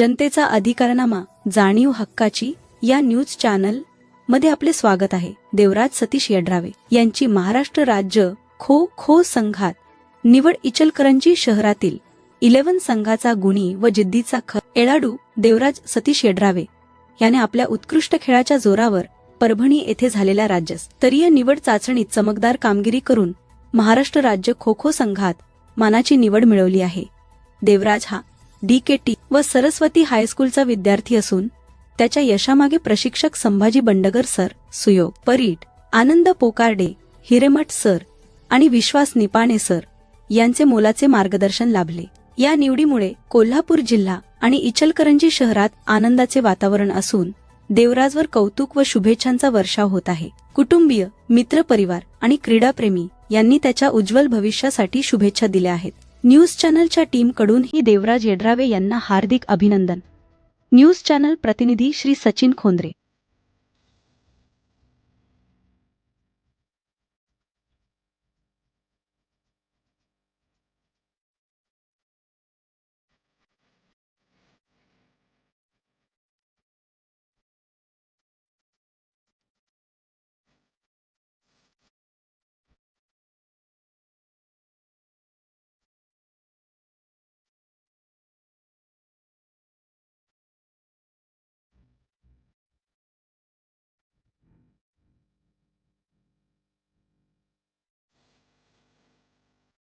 जनतेचा अधिकारनामा जाणीव हक्काची या न्यूज चॅनलमध्ये आपले स्वागत आहे. देवराज सतीश यड्रावे यांची महाराष्ट्र राज्य खो खो संघात निवड इचलकरंजी शहरातील इलेव्हन संघाचा गुणी व जिद्दीचा ख एळाडू देवराज सतीश यड्रावे याने आपल्या उत्कृष्ट खेळाच्या जोरावर परभणी येथे झालेल्या राज्यस्तरीय निवड चाचणीत चमकदार कामगिरी करून महाराष्ट्र राज्य खो खो संघात मानाची निवड मिळवली आहे. देवराज हा डी के टी व सरस्वती हायस्कूलचा विद्यार्थी असून त्याच्या यशामागे प्रशिक्षक संभाजी बंडगर सर सुयोग परीट आनंद पोकारडे हिरेमठ सर आणि विश्वास निपाणे सर यांचे मोलाचे मार्गदर्शन लाभले. या निवडीमुळे कोल्हापूर जिल्हा आणि इचलकरंजी शहरात आनंदाचे वातावरण असून देवराजवर कौतुक व शुभेच्छांचा वर्षाव होत आहे. कुटुंबीय मित्रपरिवार आणि क्रीडाप्रेमी यांनी त्याच्या उज्ज्वल भविष्यासाठी शुभेच्छा दिल्या आहेत. न्यूज चॅनलच्या टीमकडूनही देवराज येड्रावे यांना हार्दिक अभिनंदन. न्यूज चॅनल प्रतिनिधी श्री सचिन खोंद्रे.